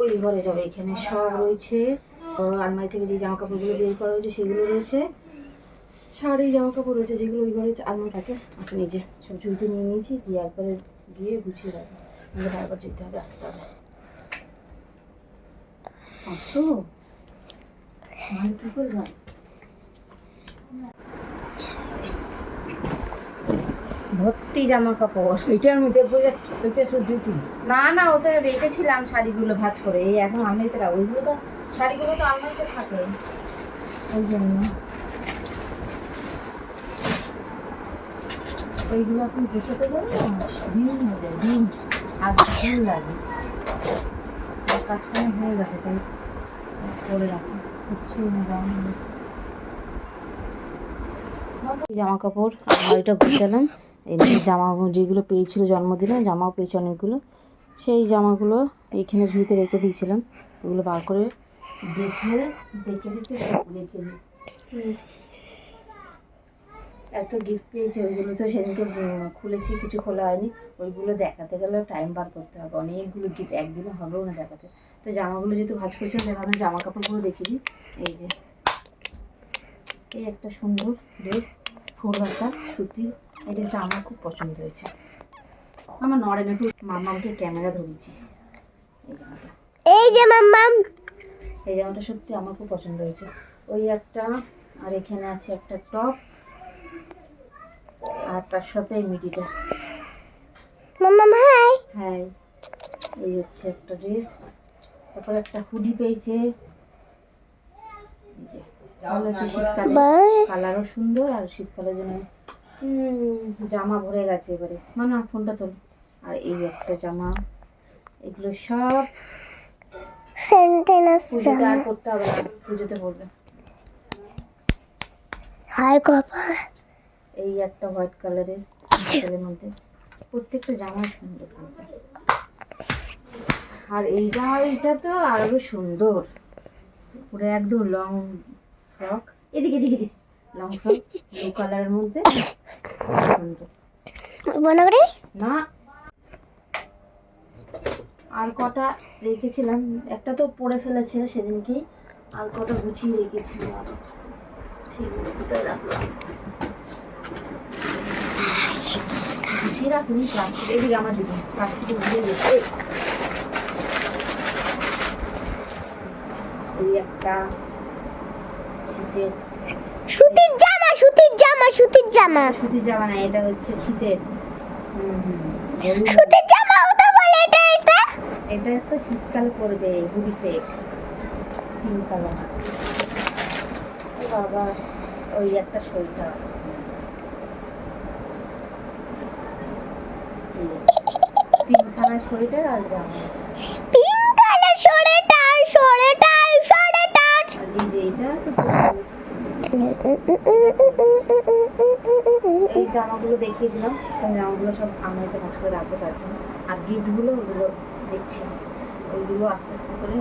ওই ঘরে যাবে। এখানে সব রয়েছে। আলমারি থেকে যে জামা কাপড়গুলো বের করা হয়েছে, সেগুলো রয়েছে। শাড়ি জামা কাপড় রয়েছে, যেগুলো ওই ঘরে আলমারি থাকে। আপনি যে সব ঝুড়িতে নিয়ে নিয়েছি, দিয়ে একবারে গিয়ে গুছিয়ে রাখব। আমাকে বারবার যেতে হবে আসতে হবে। আসো। মানে কি করলাম ভর্তি জামা কাপড় এটার মধ্যে এটা শুধু না না ওতে রেখেছিলাম শাড়িগুলো ভাঁজ করে এই এখন আলমারিতে রাখ ওইগুলো তো শাড়িগুলো তো আলমারিতে থাকে। ওই জন্য। ওইগুলো এখন গুছোতে গেলে দিন হয়ে যায় দিন আর দিন লাগে আর কাজকর্ম হয়ে গেছে তাই করে রাখি। হচ্ছে না জামা হচ্ছে জামা কাপড় আলমারিটা গুছালাম। এমনি জামা যেগুলো পেয়েছিল জন্মদিনে, জামাও পেয়েছে অনেকগুলো, সেই জামাগুলো এইখানে ঝুড়িতে রেখে দিয়েছিলাম। ওগুলো বার করে দেখে দেখে দেখে রেখে দিই এত গিফট পেয়েছে ওইগুলো তো সেদিনকে খুলেছি, কিছু খোলা হয়নি। ওইগুলো দেখাতে গেলে টাইম বার করতে হবে। অনেকগুলো গিফট একদিনে হবেও না দেখাতে। তো জামাগুলো যেহেতু ভাজ করছে সেভাবে জামা কাপড়গুলো দেখে দিই এই যে, এই একটা সুন্দর ড্রেস ফোর হাতা সুতি এই ড্রেসটা আমার খুব পছন্দ হয়েছে। আমার নড়ে না একটু মামাকে ক্যামেরা ধরেছি এই যে মাম্মাম। এই জামাটা সত্যি আমার খুব পছন্দ হয়েছে। ওই একটা আর এখানে আছে একটা টপ আর তার সাথে এই মিডিটা মাম্মাম হাই। হ্যাঁ এই হচ্ছে একটা ড্রেস। তারপরে একটা হুডি পেয়েছে। কালারও সুন্দর আর শীতকালের জন্য জামা ভরে গেছে এবারে। মানে ফোনটা তোল। আর এই একটা জামা এগুলো সব সেন্টেন্স পুজোতে আর করতে হবে না পুজোতে পড়বে। হাই কপাল। এই একটা হোয়াইট কালারের কালারের মধ্যে। প্রত্যেকটা জামা সুন্দর আর এই এইটা তো আরও সুন্দর। পুরো একদম লং ফ্রক এদিকে এদিকে এদিকে। লং ফ্রক ব্লু কালারের মধ্যে বন্ধ করে না আর কটা রেখেছিলাম একটা তো পরে ফেলেছে সেদিনকেই আর কটা গুছিয়ে রেখেছিলাম আরও। সেগুলো কোথায় রাখলাম? গুছিয়ে রাখিনি প্লাস্টিক এদিকে আমার দিকে প্লাস্টিকে দিয়ে এই একটা শীতের সুতির জামা সুতির জামা সুতির জামা। সুতির জামা না এটা হচ্ছে শীতের। সুতির জামা ওটা বলে এটা এটা এটা তো শীতকাল পরবে হুডি সেট। পিঙ্ক কালার বাবা ওই একটা সোয়েটার। তিনখানা সোয়েটার আর জামা। Pink colour sweater sweater sweater. এই যে এটা তো। এই জামাগুলো দেখিয়ে দিলাম। কারণ জামাগুলো সব আমাকে কাজ করে রাখব তার জন্য। আর গিফটগুলো ওগুলো দেখছি। ওইগুলো আস্তে আস্তে করে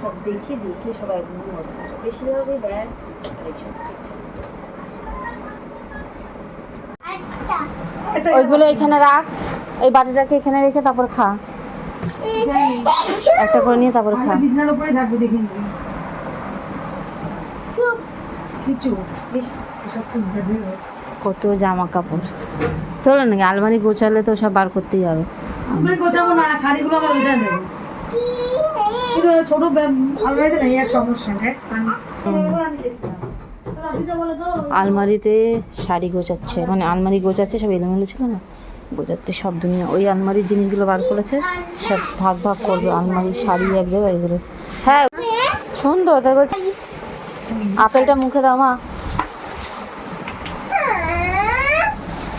সব দেখে দেখে সব একদম বসবো বেশিরভাগ ওই ব্যাগ আর এইসব দেখছি। ওইগুলো এখানে রাখ। এই বাটিটাকে এখানে রেখে তারপর খা। একটা করে নিয়ে তারপর খা। বিছনার উপরে থাকবে দেখে কিছু। কত জামা কাপড় চলো নাকি আলমারি গোছালে তো সব বার করতেই হবে। আমি গোছাবো না শাড়িগুলো আবার কিন্তু ছোট আলমারিতে নেই এক সমস্যা শাড়ি গোছাচ্ছে মানে আলমারি গোছাচ্ছে সব এলোমেলো ছিল না? গোছাচ্ছে সব দুনিয়া। ওই আলমারির জিনিসগুলো বার করেছে সব ভাগ ভাগ করবে আলমারি শাড়ি এক জায়গায় এগুলো। হ্যাঁ সুন্দর তাই বলছি আপেলটা মুখে দাও, মা।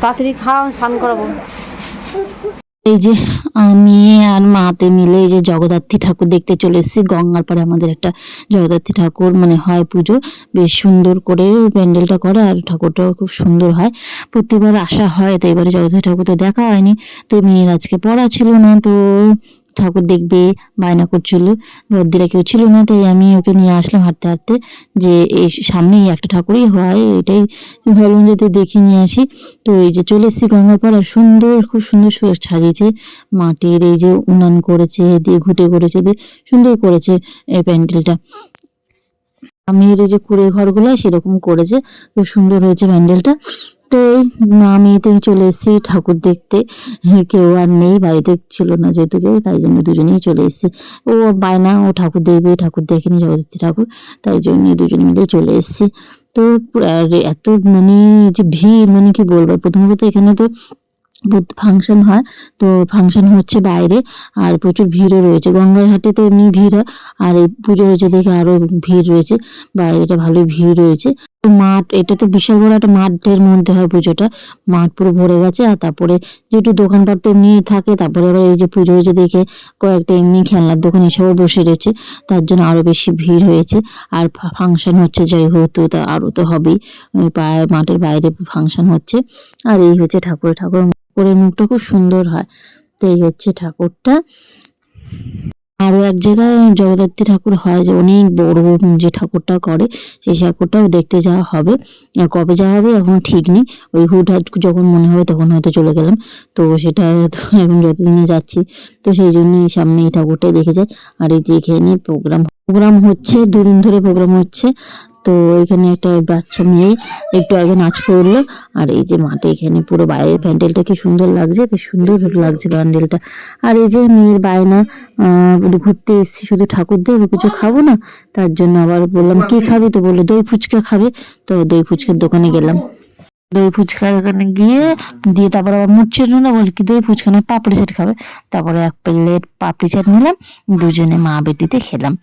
তাড়াতাড়ি খাও স্নান করাবো। এই যে আমি আর মাতে মিলে এই যে জগদ্ধাত্রী ঠাকুর দেখতে চলে এসেছি। গঙ্গার পরে আমাদের একটা জগদ্ধাত্রী ঠাকুর মানে হয় পুজো। বেশ সুন্দর করে প্যান্ডেলটা করে আর ঠাকুরটাও খুব সুন্দর হয়। প্রত্যেকবার আসা হয়, তো এবারে জগদ্ধাত্রী ঠাকুর তো দেখা হয়নি। তো মেয়ের আজকে পড়া ছিল না, তো ঠাকুর দেখবে, বায়না করছিল বদ্দিরা কেউ ছিল না, তাই আমি ওকে নিয়ে আসলাম হাঁটতে হাঁটতে, যে এই সামনেই একটা ঠাকুরই হয়, এটাই ভাবলাম যাতে দেখে নিয়ে আসি। তো এই যে চলে এসেছি গঙ্গাপাড়, সুন্দর, খুব সুন্দর সুন্দর সাজিয়েছে, মাটির এই যে উনান করেছে দিয়ে ঘুটে করেছে দিয়ে সুন্দর করেছে এই প্যান্ডেলটা। আমি এই যে কুড়ে ঘরগুলো সেরকম করেছে, খুব সুন্দর হয়েছে প্যান্ডেলটা। তো এই মা মেয়েতেই চলে এসেছি ঠাকুর দেখতে। হ্যাঁ, কেউ আর নেই বাড়িতে ছিল না যেহেতু কেউ তাই জন্য দুজনেই চলে এসেছি। ও বায়না ও ঠাকুর দেখবে ঠাকুর দেখেনি জগদ্ধী ঠাকুর তাই জন্য দুজনে মিলে চলে এসেছি। তো এত মানে যে ভিড় মানে কি বলব প্রথমত এখানে তো ফাংশন হয়, তো ফাংশন হচ্ছে বাইরে, আর প্রচুর ভিড়ও রয়েছে। গঙ্গার ঘাটে তো এমনি ভিড় হয়, আর এই পুজো হয়েছে দেখে আরও ভিড় রয়েছে, বাইরেটা ভালোই ভিড় রয়েছে। মাঠ, এটা তো বিশাল বড় একটা মাঠের মধ্যে হয় পুজোটা, মাঠ পুরো ভরে গেছে, আর তারপরে যেহেতু দোকানপাট তো এমনি থাকে, তারপরে আবার এই যে পুজো হয়েছে দেখে কয়েকটা এমনি খেলনার দোকান এসবও বসে রয়েছে, তার জন্য আরও বেশি ভিড় হয়েছে। আর ফাংশন হচ্ছে, যাই হতো তা আরও তো হবেই মাঠের বাইরে ফাংশন হচ্ছে, আর এই হচ্ছে ঠাকুর ঠাকুর করে মুখটা খুব সুন্দর হয়। তো এই হচ্ছে ঠাকুরটা। আরও এক জায়গায় জগদ্ধাত্রী ঠাকুর হয় যে অনেক বড় যে ঠাকুরটা করে, সেই ঠাকুরটাও দেখতে যাওয়া হবে। কবে যাওয়া হবে এখন ঠিক নেই। ওই হুটহাট যখন মনে হবে তখন হয়তো চলে গেলাম। তো সেটা এখন যতদিনে যাচ্ছি, তো সেই জন্যই সামনে এই ঠাকুরটাই দেখে যায় আর এই যে এখানে প্রোগ্রাম প্রোগ্রাম হচ্ছে, দুদিন ধরে প্রোগ্রাম হচ্ছে। তো এখানে একটা বাচ্চা মেয়ে একটু আগে নাচ করল আর এই যে মাঠে এখানে পুরো বাইরের প্যান্ডেলটা কি সুন্দর লাগছে বেশ সুন্দর লাগছে প্যান্ডেলটা। আর এই যে মেয়ের বায়না ঘুরতে এসেছি শুধু ঠাকুর দেবো কিছু খাব না তার জন্য আবার বললাম কি খাবি? তো বলল দই ফুচকা খাবে। তো দই ফুচকার দোকানে গেলাম। দই ফুচকা দোকানে গিয়ে দিয়ে তারপর আবার মুড়ছিল না বলি কি দই ফুচকা না পাপড়ি চাট খাবে। তারপরে এক প্লেট পাপড়ি চাট নিলাম দুজনে মা বেটিতে খেলাম।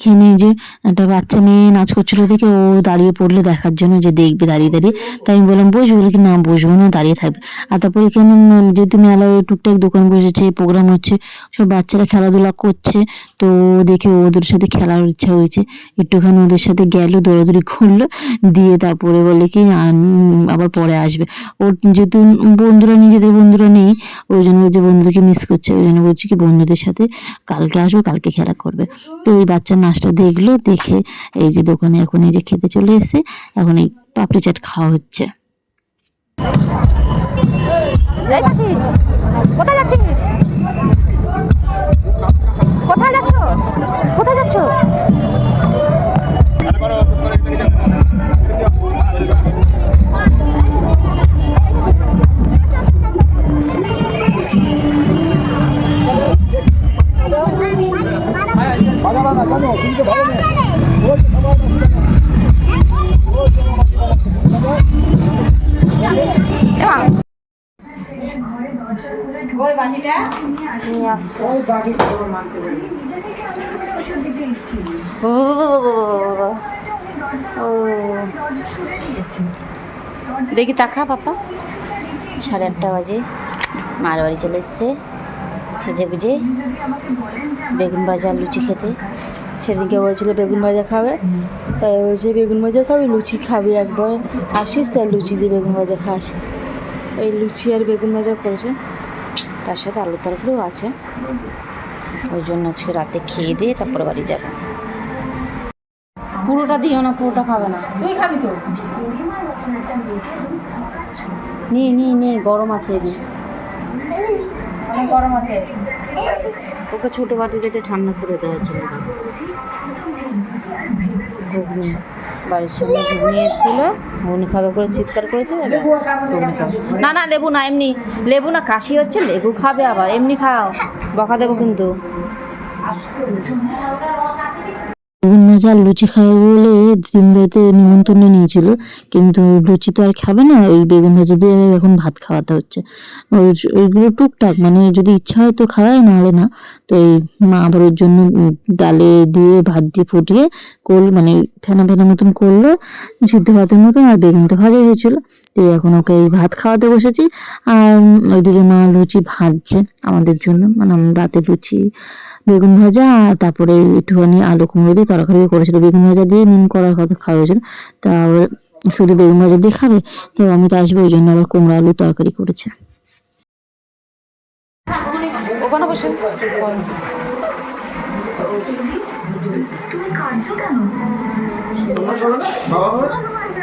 এখানে যে একটা বাচ্চা মেয়ে নাচ করছিল দেখে ও দাঁড়িয়ে পড়ল দেখার জন্য যে দেখবে দাঁড়িয়ে দাঁড়িয়ে। তাই আমি বললাম, বসবো? বলে কি, না, বসবো না, দাঁড়িয়ে থাকবে। আর তারপরে এখানে যেহেতু মেলায় টুকটাক দোকান বসেছে, প্রোগ্রাম হচ্ছে, সব বাচ্চারা খেলাধুলা করছে, তো দেখে ওদের সাথে খেলার ইচ্ছা হয়েছে। একটুখানি ওদের সাথে গেল, দৌড়াদৌড়ি করল, দিয়ে তারপরে বলে কি আবার পরে আসবে। ওর যেহেতু বন্ধুরা, নিজেদের বন্ধুরা নেই, ওই জন্য যে বন্ধুদেরকে মিস করছে, ওই জন্য বলছি কি, বন্ধুদের সাথে কালকে আসব, কালকে খেলা করবে। তো ওই বাচ্চার নাচটা দেখল দেখে এই যে দোকানে এখন এই যে খেতে চলে এসেছে এখন এই পাপড়ি চাট খাওয়া হচ্ছে নিয়ে আসছে ও ও দেখি তাকা পাপা সাড়ে আটটা বাজে মার বাড়ি চলে এসছে সেজে গুজে বেগুন ভাজা লুচি খেতে সেদিনকে বলছিল বেগুন ভাজা খাবে তাই বলছে বেগুন ভাজা খাবি লুচি খাবি একবার আসিস তাই লুচি দিয়ে বেগুন ভাজা খাস এই লুচি আর বেগুন ভাজা করেছে। তার সাথে আলু তরকারিও আছে। ওই জন্য আজকে রাতে খেয়ে দিয়ে তারপরে বাড়ি যাবে। পুরোটা দিও না পুরোটা খাবে না। তুই খাবি তো? নিয়ে নিয়ে নিয়ে গরম আছে এদিকে। অনেক গরম আছে। ওকে ছোটো বাটিতে ঠান্ডা করে দেওয়ার জন্য। ঘুগনি বাড়ির সামনে ঘুগনি এসেছিল ঘুগনি খাবে করে চিৎকার করেছে। না না লেবু না এমনি লেবু না কাশি হচ্ছে লেবু খাবে আবার এমনি খাও বকা দেবো কিন্তু বেগুন ভাজা লুচি খাবে বলে দিন রাতে নিমন্ত্রণে নিয়েছিল, কিন্তু লুচি তো আর খাবে না ওই বেগুন ভাজা দিয়ে এখন ভাত খাওয়াতে হচ্ছে। ওই- ওইগুলো টুকটাক মানে যদি ইচ্ছা হয় তো খাওয়ায় নাহলে না। তো এই মা আবার ওর জন্য ডালে দিয়ে ভাত দিয়ে ফুটিয়ে, কোল মানে ফেনা ফেনা মতন করল, সিদ্ধ ভাতের মতন আর বেগুন তো ভাজাই হয়েছিল। তো এখন ওকে এই ভাত খাওয়াতে বসেছি। আর ওইদিকে মা লুচি ভাজছে আমাদের জন্য মানে আমরা রাতে লুচি বেগুন ভাজা তারপরে একটুখানি আলু কুমড়ো দিয়ে তরকারি করেছিল। বেগুন ভাজা দিয়ে মিন করার কথা খাওয়া হয়েছিল। তা শুধু বেগুন ভাজা দিয়ে খাবে তো আমি তো আসব ওই জন্য আবার কুমড়ো আলু তরকারি করেছে। ও ওখানে বসে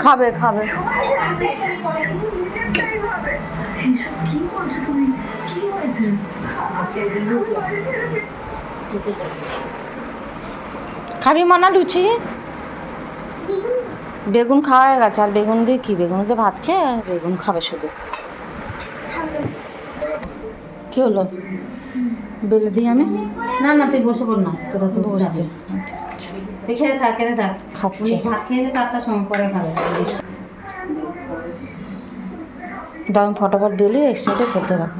খাবে খাবে। খাবি মানা লুচি? বেগুন খাওয়া হয়ে গেছে আর বেগুন দিয়ে কি? বেগুন দিয়ে ভাত খেয়ে বেগুন খাবে শুধু। কি হলো? বেলে দিই আমি? না না তুই বসে পড় না তোরা তো বসছি। খেতে থাক খেতে থাক। খাচ্ছি। ভাত খেয়ে চারটার সময় পরে খাবে। দাও আমি ফটোফট বেলি একসাথে করতে রাখো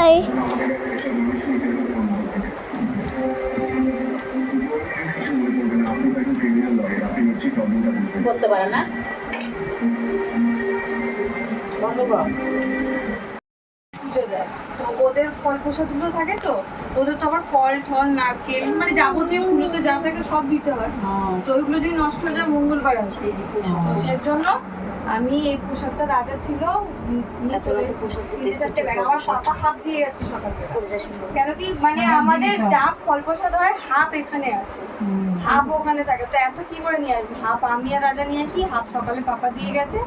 এই করতে পারে না? দেয় তো ওদের ফল প্রসাদগুলো থাকে তো ওদের তো আবার ফল ঠল নারকেল মানে যাবতীয় পুজোতে যা থাকে সব দিতে হয়। তো ওইগুলো যদি নষ্ট হয়ে যায় মঙ্গলবার আসবে তো সেই জন্য আমি এই প্রসাদটা রাজা ছিল আমার পাপা হাফ দিয়ে গেছে না। কেন কি মানে আমাদের যা ফল প্রসাদ হয় হাফ এখানে আসে। হাফ ওখানে থাকে। তো এত কি করে নিয়ে আসবি? হাফ আমি আর রাজা নিয়ে আসি হাফ সকালে পাপা দিয়ে গেছে।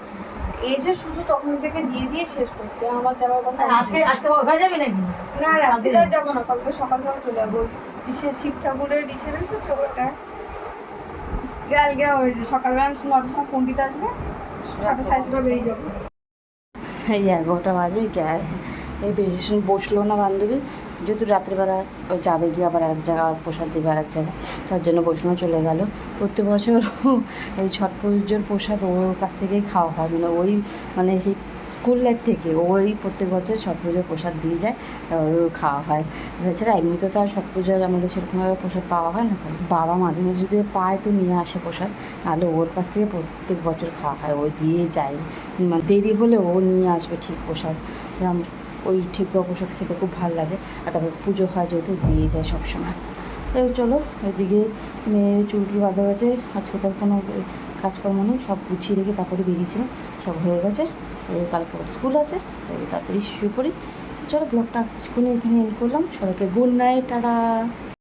এসে শুধু তখন থেকে দিয়ে দিয়ে শেষ করছে আমার দেওয়ার কথা আজকে আজকে ওখানে যাবি নাকি? না আর যাব না কালকে সকাল সকাল চলে যাব। ইসে শিব ঠাকুরের ইসে রয়েছে তো ওটা। কালকে ওই যে সকালবেলা নটার সময় পণ্ডিত আসবে ছটা সাড়ে ছটা বেরিয়ে যাব। এই এগারোটা বাজে গ্যা- এই বেরিয়েশন বসল না বান্ধবী। যেহেতু রাত্রিবেলা যাবে গিয়ে আবার এক জায়গায় প্রসাদ দেবে আর এক জায়গায়, তার জন্য বসানো চলে গেল। প্রত্যেক বছর এই ছট পুজোর প্রসাদ ওর কাছ থেকেই খাওয়া হয়। মানে ওই মানে সেই স্কুল লাইফ থেকে ওই প্রত্যেক বছর ছট পুজোর প্রসাদ দিয়ে যায় ওর খাওয়া হয়। এছাড়া এমনিতে তো আর ছট পুজোর আমাদের সেরকমভাবে প্রসাদ পাওয়া হয় না। বাবা মাঝে মাঝে যদি পায় তো নিয়ে আসে প্রসাদ নাহলে ওর কাছ থেকে প্রত্যেক বছর খাওয়া হয়। ও দিয়ে যায়। মানে দেরি হলে ও নিয়ে আসবে ঠিক প্রসাদ। ওই ঠিক ওষুধ খেতে খুব ভালো লাগে। আর তারপর পুজো হয় যেহেতু দিয়ে যায় সবসময়। তাই চলো, এদিকে মেয়ের চুল টুল বাঁধা গেছে আজকে তার কোনো কাজকর্ম নেই, সব গুছিয়ে রেখে তারপরে বেরিয়েছিলাম। সব হয়ে গেছে। কালকে স্কুল আছে তাড়াতাড়ি শুয়ে পড়ি। চলো ব্লগটা কিছুক্ষণ এখানে এন্ড করলাম। সবাইকে গুড নাইট টাটা।